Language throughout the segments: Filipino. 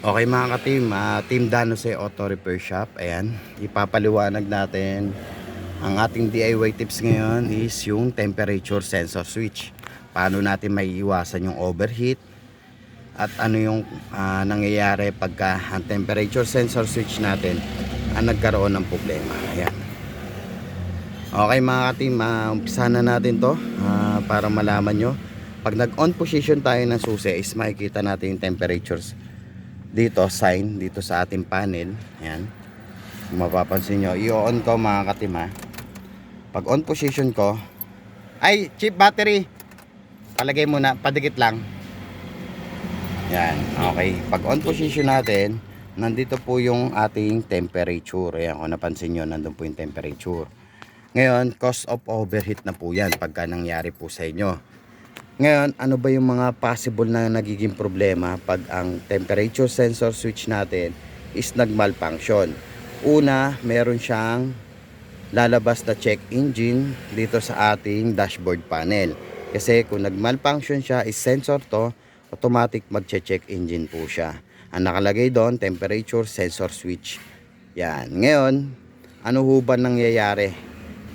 Okay mga ka-team, ah, Team Danose Auto Repair Shop. Ayan, ipapaliwanag natin ang ating DIY tips ngayon is yung temperature sensor switch. Paano natin may iwasan yung overheat at ano yung ah, nangyayari pagka ang temperature sensor switch natin ang nagkaroon ng problema. Ayan. Okay mga ka-team, uh, umpisa na natin to ah, para malaman nyo. Pag nag-on position tayo ng susi is makikita natin yung temperatures dito sign dito sa ating panel. Ayan. Mapapansin nyo i-on ko mga katima. Pag on position ko ay cheap battery. Palagay muna padikit lang. Yan okay. Pag on position natin nandito po yung ating temperature. Ayan kung napansin nyo nandun po yung temperature. Ngayon cost of overheat na po yan pagka nangyari po sa inyo ngayon, ano ba yung mga possible na nagiging problema pag ang temperature sensor switch natin is nagmalfunction? Una, meron siyang lalabas na check engine dito sa ating dashboard panel. Kasi kung nagmalfunction siya, is sensor to, automatic magche-check engine po siya. Ang nakalagay doon, temperature sensor switch. Yan. Ngayon, ano ho ba nangyayari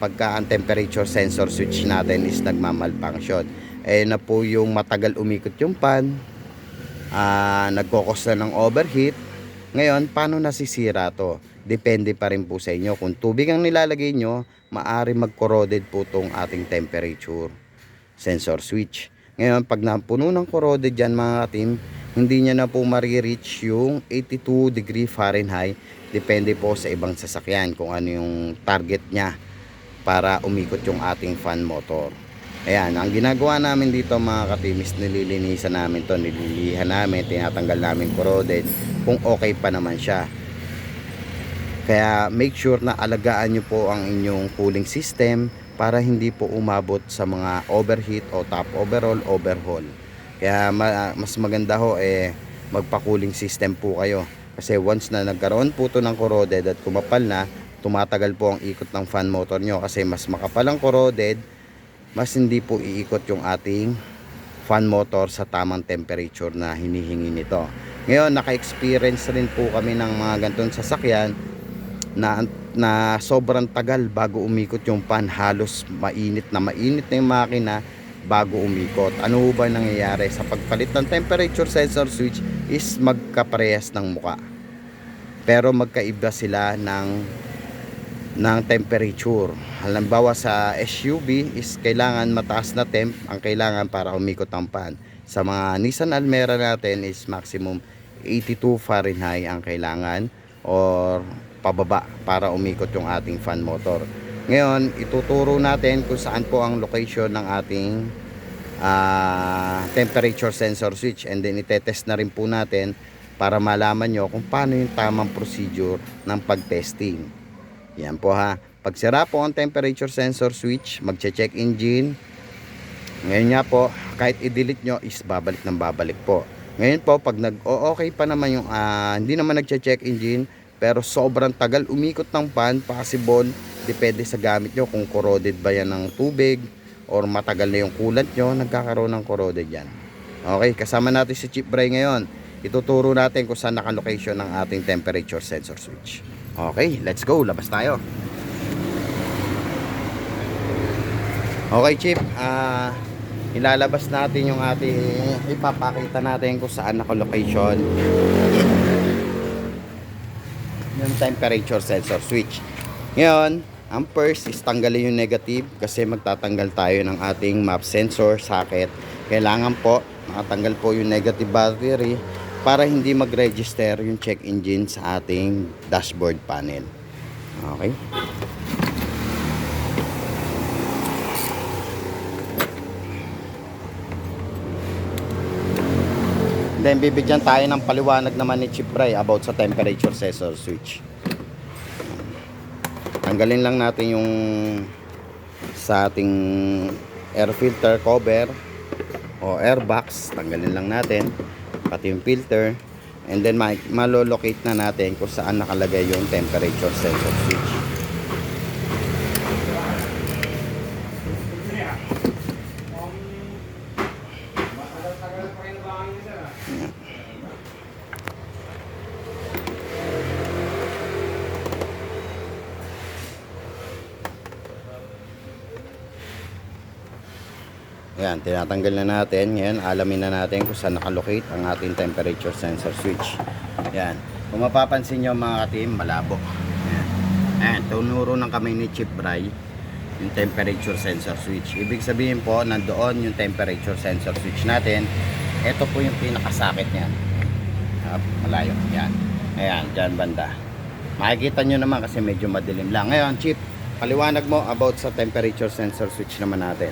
pagka ang temperature sensor switch natin is nagmamalfunction? Eh na po yung matagal umikot yung pan. Ah nagkokos na ng overheat. Ngayon paano nasisira to? Depende pa rin po sa inyo. Kung tubig ang nilalagay nyo maari mag-corroded po tong ating temperature sensor switch. Ngayon pag napuno ng corroded dyan mga team hindi niya na po marireach yung 82 degree Fahrenheit. Depende po sa ibang sasakyan kung ano yung target niya para umikot yung ating fan motor Ayan, ang ginagawa namin dito mga katimis, nililinisan namin to, nililihan namin, tinatanggal namin corroded kung okay pa naman siya. Kaya make sure na alagaan nyo po ang inyong cooling system para hindi po umabot sa mga overheat o top overall overhaul. Kaya ma mas maganda ho eh magpa-cooling system po kayo. Kasi once na nagkaroon po to ng corroded at kumapal na, tumatagal po ang ikot ng fan motor nyo kasi mas makapal ang corroded, mas hindi po iikot yung ating fan motor sa tamang temperature na hinihingi nito. Ngayon, naka-experience rin po kami ng mga ganitong sasakyan na, na sobrang tagal bago umikot yung fan. Halos mainit na mainit na yung makina bago umikot. Ano ba nangyayari? Sa pagpalit ng temperature sensor switch is magkaparehas ng muka. Pero magkaiba sila ng ng temperature. Halimbawa sa SUV is kailangan mataas na temp ang kailangan para umikot ang pan. Sa mga Nissan Almera natin is maximum 82 Fahrenheit ang kailangan or pababa para umikot yung ating fan motor. Ngayon, ituturo natin kung saan po ang location ng ating uh, temperature sensor switch and then itetest na rin po natin para malaman nyo kung paano yung tamang procedure ng pag-testing. Yan po ha. Pag sira po ang temperature sensor switch, magche-check engine. Ngayon nga po, kahit i-delete nyo is babalik ng babalik po. Ngayon po, pag nag-okay pa naman yung, uh, hindi naman nagche-check engine, pero sobrang tagal umikot ng pan, possible, depende sa gamit nyo kung corroded ba yan ng tubig, or matagal na yung coolant nyo, nagkakaroon ng corroded yan. Okay, kasama natin si Chip Bray ngayon. Ituturo natin kung saan naka-location ng ating temperature sensor switch. Okay, let's go. Labas tayo. Okay, Chip. Uh, ilalabas natin yung ating ipapakita natin kung saan naka-location yung temperature sensor switch. Ngayon, ang first is tanggalin yung negative kasi magtatanggal tayo ng ating map sensor socket. Kailangan po makatanggal po yung negative battery para hindi mag-register yung check engine sa ating dashboard panel. Okay? Then bibigyan tayo ng paliwanag naman ni Chip Ray about sa temperature sensor switch. Tanggalin lang natin yung sa ating air filter cover o air box, tanggalin lang natin pati yung filter. And then malolocate na natin kung saan nakalagay yung temperature sensor Ayan, tinatanggal na natin. Ngayon, alamin na natin kung saan nakalocate ang ating temperature sensor switch. Ayan. Kung mapapansin nyo mga katim, malabo. Ayan. Ayan, tunuro ng kamay ni Chip Bry yung temperature sensor switch. Ibig sabihin po, nandoon yung temperature sensor switch natin. Ito po yung pinakasakit niyan. Ah, malayo. Yan. Ayan, dyan banda. Makikita nyo naman kasi medyo madilim lang. Ngayon, Chip, paliwanag mo about sa temperature sensor switch naman natin.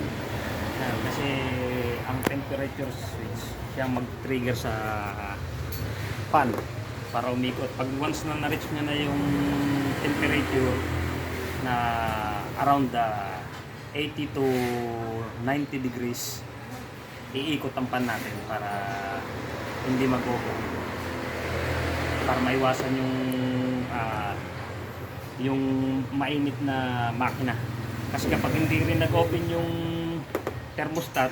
Ah, kasi ang temperature switch siyang mag-trigger sa fan para umikot. Pag once na na-reach niya na yung temperature na around the 80 to 90 degrees, iikot ang pan natin para hindi mag-open. Para maiwasan yung ah, yung mainit na makina. Kasi kapag hindi rin nag-open yung thermostat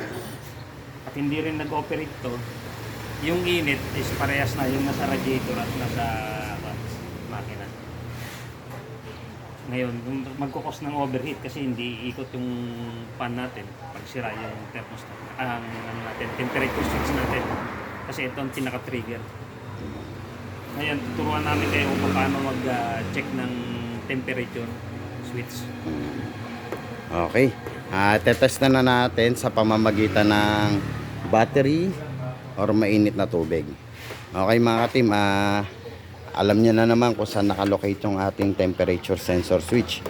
at hindi rin nag-operate to, yung init is parehas na yung nasa radiator at nasa ah, makina. Ngayon, magkukos ng overheat kasi hindi ikot yung fan natin pag sira yung thermostat, ang ano natin, temperature switch natin. Kasi ito ang pinaka-trigger. Ngayon, tuturuan namin kayo kung paano mag-check ng temperature switch. Okay. Ah, tetest na na natin sa pamamagitan ng battery or mainit na tubig. Okay mga katim, ah, alam niyo na naman kung saan nakalocate yung ating temperature sensor switch.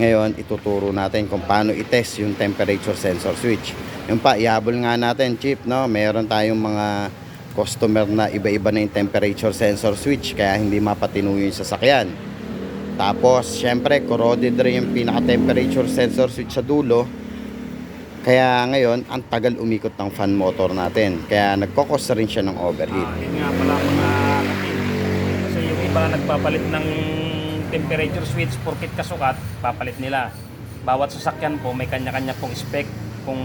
Ngayon, ituturo natin kung paano i-test yung temperature sensor switch. Yung pa, ihabol nga natin, Chip, no? Meron tayong mga customer na iba-iba na yung temperature sensor switch kaya hindi mapatino yung sasakyan. Tapos, syempre, corroded rin yung pinaka-temperature sensor switch sa dulo. Kaya ngayon, ang tagal umikot ng fan motor natin. Kaya nagkokos rin siya ng overheat. Ah, yun nga pala mga. Kasi yung iba nagpapalit ng temperature switch porkit kasukat, papalit nila. Bawat sasakyan po may kanya-kanya pong spec kung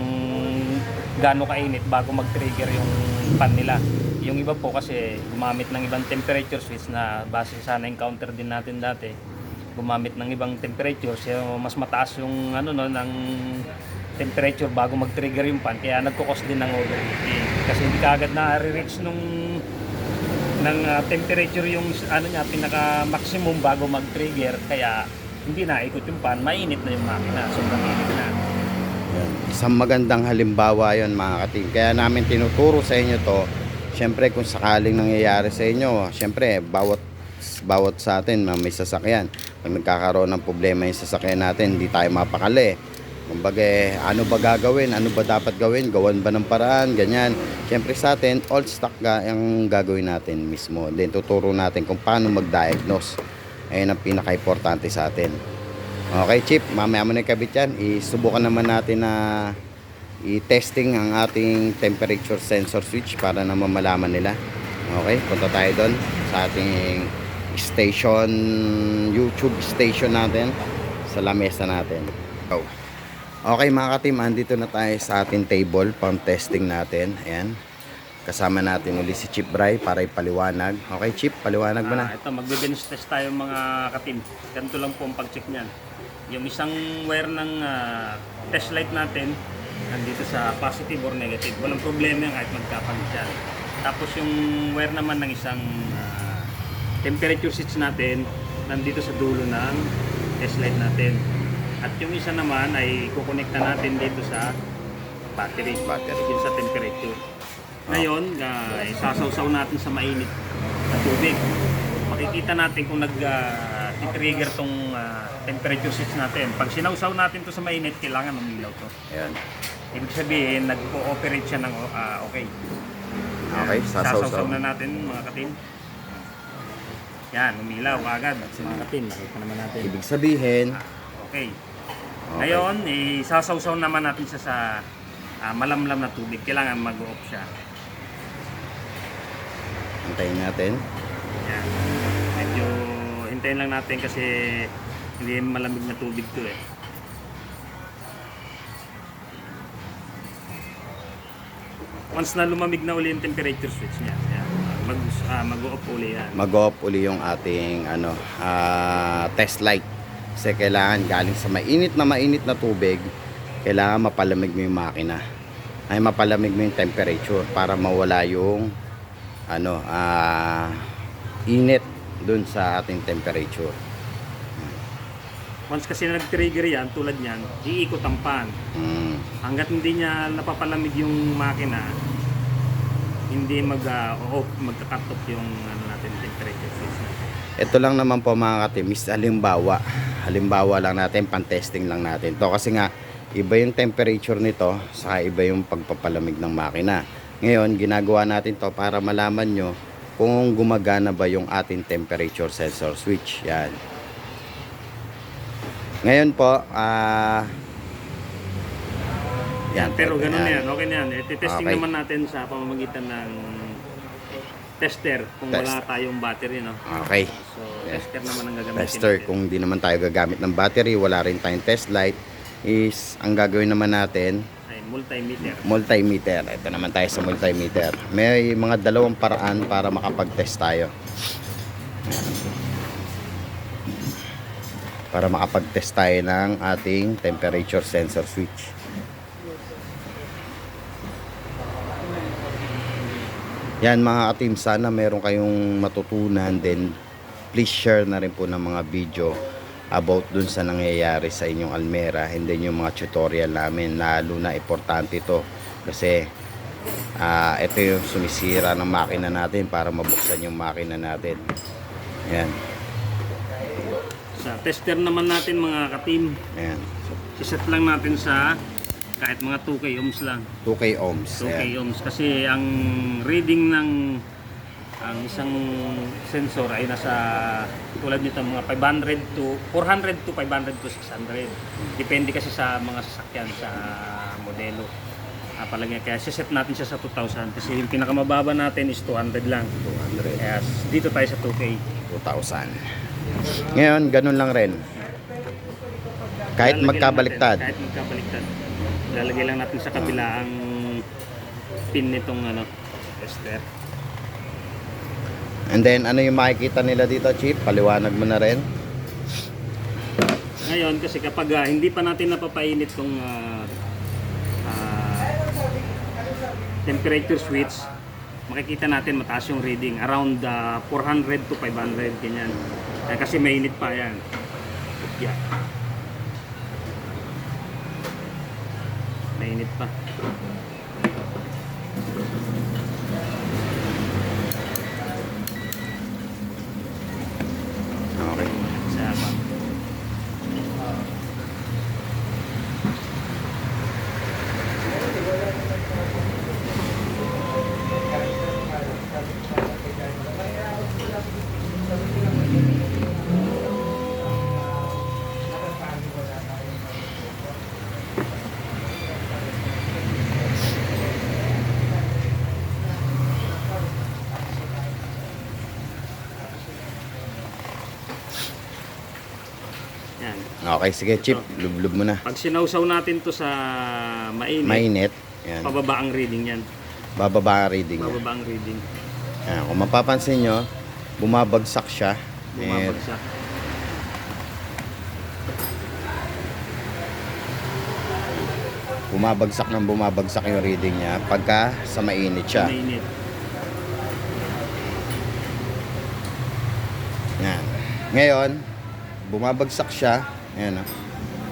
gaano kainit bago mag-trigger yung fan nila. Yung iba po kasi gumamit ng ibang temperature switch na base sa na-encounter din natin dati. Gumamit ng ibang temperature, so mas mataas yung ano no ng temperature bago mag-trigger yung fan kaya nagkukos din ng overheating kasi hindi kaagad na reach nung ng ah, temperature yung ano niya pinaka maximum bago mag-trigger kaya hindi na ikot yung fan mainit na yung makina sobrang init na. Isang magandang halimbawa yon mga kating. Kaya namin tinuturo sa inyo to. Syempre kung sakaling nangyayari sa inyo, syempre bawat bawat sa atin may sasakyan. Pag nagkakaroon ng problema yung sasakyan natin, hindi tayo mapakali. Kumbaga, ano ba gagawin? Ano ba dapat gawin? Gawan ba ng paraan? Ganyan. Syempre sa atin, all stock ga ang gagawin natin mismo. Then tuturo natin kung paano mag-diagnose. Ayun ang pinaka-importante sa atin. Okay, Chip, mamaya mo na ikabit yan. Isubukan naman natin na i-testing ang ating temperature sensor switch para naman malaman nila. Okay, punta tayo doon sa ating station, YouTube station natin sa lamesa natin. Go. Okay mga katim, andito na tayo sa ating table pang testing natin. Ayan. Kasama natin uli si Chip Bry para ipaliwanag. Okay, Chip, paliwanag mo na. Ah, ito magbe-bench test tayo mga katim ganito lang po ang pag-check niyan yung isang wire ng ah, test light natin nandito sa positive or negative walang problema yan kahit magkapalit siya tapos yung wire naman ng isang temperature switch natin nandito sa dulo ng test light natin. At yung isa naman ay kukonekta natin dito sa battery. Battery. yun sa temperature. Ngayon uh, isasawsaw natin sa mainit na tubig. Makikita natin kung nag ah, tong ah, temperature switch natin. Pag sinawsaw natin to sa mainit kailangan umilaw to. Ayan. ibig sabihin nag-ooperate siya ng ah, okay. Okay, sasawsaw. Sasawsaw. na natin mga katin yan umilaw agad mga katin nakita naman natin Ibig sabihin, okay okay. ngayon isasawsaw naman natin siya sa ah, malamlam na tubig kailangan mag-off siya Antayin natin. Yan. Medyo hintayin lang natin kasi hindi malamig na tubig to eh. Once na lumamig na uli yung temperature switch niya. Mag, ah, mag-off uli yan. Mag-off uli yung ating ano, ah, test light. Kasi kailangan galing sa mainit na mainit na tubig, kailangan mapalamig mo yung makina. ay mapalamig mo yung temperature para mawala yung ano ah init dun sa ating temperature. Once kasi nag-trigger yan, tulad niyan, iikot ang pan. Mm. Hanggat hindi niya napapalamig yung makina, hindi mag uh, off, magka-cut off yung ano natin temperature switch. Ito lang naman po mga katimis, halimbawa. Halimbawa lang natin, pan-testing lang natin. To kasi nga, iba yung temperature nito, saka iba yung pagpapalamig ng makina. Ngayon, ginagawa natin to para malaman nyo kung gumagana ba yung ating temperature sensor switch. Yan. Ngayon po, ah... yan. Pero ganun yan. yan, okay na yan. Eh, testing Okay. naman natin sa pamamagitan ng tester kung Test. wala tayong battery, no? Okay. So, Yeah. tester naman ang gagamitin tester natin. kung di naman tayo gagamit ng battery wala rin tayong test light is ang gagawin naman natin Ay, multimeter. multimeter ito naman tayo sa multimeter may mga dalawang paraan para makapag-test tayo para makapag-test tayo ng ating temperature sensor switch yan mga katim sana meron kayong matutunan. Din please share na rin po ng mga video about dun sa nangyayari sa inyong Almera and then yung mga tutorial namin. Lalo na importante ito kasi ah ito yung sumisira ng makina natin para mabuksan yung makina natin. Yan. Sa tester naman natin mga ka-team, yan. So, iset lang natin sa kahit mga 2K ohms lang. 2k ohms 2K yan. ohms. Kasi ang reading ng ang isang sensor ay nasa tulad nito mga 500 to 400 to 500 to 600 depende kasi sa mga sasakyan sa modelo. Ah, palagi kaya siset natin siya sa 2,000 kasi yung pinakamababa natin is 200 lang. 200 kaya dito tayo sa 2K 2,000 ngayon ganun lang rin. Kahit magkabaliktad natin, kahit magkabaliktad lalagay lang natin sa kabila ang pin nitong ano tester and then ano yung makikita nila dito Chip paliwanag mo na rin Ngayon kasi kapag ah, hindi pa natin napapainit tong ah, ah, temperature switch, makikita natin mataas yung reading around ah, 400 to 500 ganyan. Eh, kasi mainit pa yan. Yeah. Mainit pa. okay Sa yan. Okay sige Chip lublub mo na Pag sinausaw natin to sa mainit, mainit yan pababa ang reading yan. bababa ang reading niya Pababa ang reading. Ayan, kung mapapansin nyo, bumabagsak siya. And, Bumabagsak. bumabagsak ng bumabagsak yung reading niya pagka sa mainit siya. Mainit. Yan. Ngayon, bumabagsak siya. Ayan o.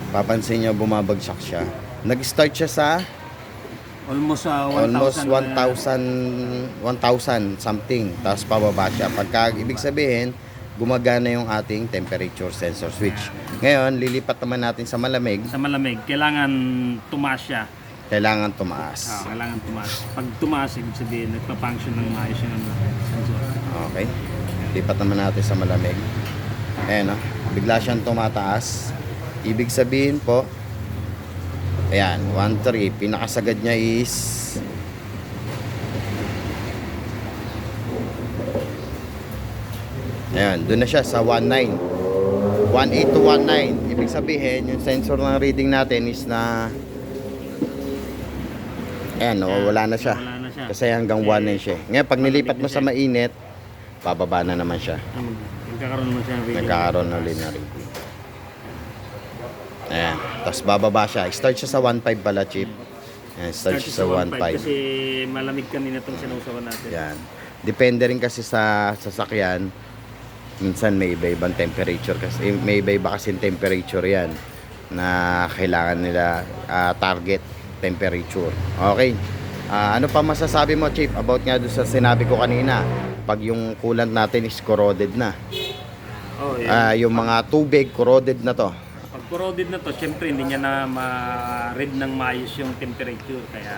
Papansin nyo, bumabagsak siya. Nag-start siya sa Almost uh, 1,000. almost uh, 1,000 1,000 something. Tapos pababa siya. Pagka, ibig sabihin, gumagana yung ating temperature sensor switch. Ngayon, lilipat naman natin sa malamig. sa malamig, kailangan tumaas siya. Kailangan tumaas. Ah, kailangan tumaas. Pag tumaas, ibig sabihin, nagpa-function ng maayos yung ano, sensor. Okay. Lipat naman natin sa malamig. Ayan, no? Bigla siyang tumataas. Ibig sabihin po, ayan, 1.3. Pinakasagad niya is Ayan, doon na siya sa 19. 18 to 19. Ibig sabihin, yung sensor ng reading natin is na Ayan, no, wala na siya. Kasi hanggang 1 na siya. Ngayon, pag nilipat mo sa mainit, bababa na naman siya. Nagkakaroon naman siya ng reading. Nagkakaroon na ulit na reading. Ayan. Tapos bababa siya. Start siya sa 1.5 pala chip. Ayan, start siya sa 1.5. Kasi malamig kanina itong sinusawan natin. Yan. Depende rin kasi sa sasakyan. Minsan may iba-ibang temperature kasi eh, may iba-iba kasi temperature yan na kailangan nila ah, target temperature. Okay. Ah, ano pa masasabi mo, Chief, about nga doon sa sinabi ko kanina? Pag yung coolant natin is corroded na. Oh, yun. Ah, yung mga tubig, corroded na to. Pag corroded na to, syempre hindi niya na ma-read ng maayos yung temperature. Kaya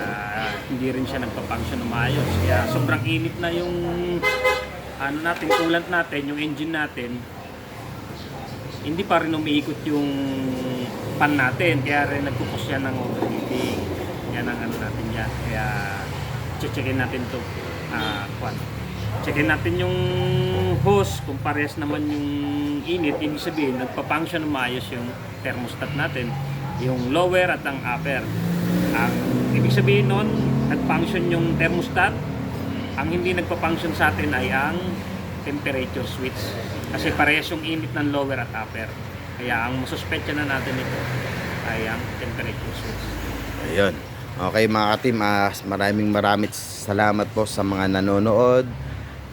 hindi rin siya nagpa-function ng maayos. Kaya sobrang init na yung ano natin, coolant natin, yung engine natin. Hindi pa rin umiikot yung pan natin. Kaya rin nagpupus yan ng overheating. Yan ang ano natin yan. Kaya checkin natin to ah kwan. Checkin natin yung hose kung parehas naman yung init. Ibig sabihin, nagpa-function ng maayos yung thermostat natin. Yung lower at ang upper. Ang ibig sabihin nun, nag-function yung thermostat. Ang hindi nagpa-function sa atin ay ang temperature switch. Kasi parehas yung init ng lower at upper. Kaya ang masuspetya na natin ito ay ang temperature switch. Ayun. Okay mga ka-team, ah, maraming maraming salamat po sa mga nanonood.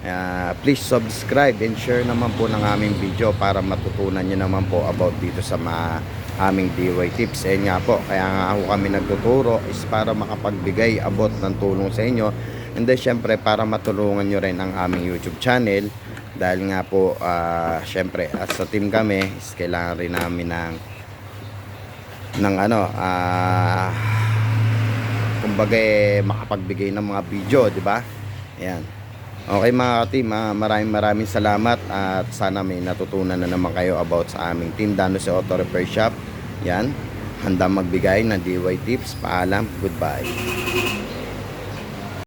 Ah, please subscribe and share naman po ng aming video para matutunan nyo naman po about dito sa mga aming DIY tips. Ayun nga po, kaya nga ako kami nagtuturo is para makapagbigay abot ng tulong sa inyo. And then syempre para matulungan nyo rin ang aming YouTube channel. Dahil nga po, ah, syempre, as sa team kami, is kailangan rin namin ng ng ano, ah kumbaga eh, makapagbigay ng mga video, di ba? Ayan. Okay mga ka-team, ah, maraming maraming salamat at sana may natutunan na naman kayo about sa aming team Dano sa Auto Repair Shop. Yan. Handa magbigay ng DIY tips. Paalam. Goodbye.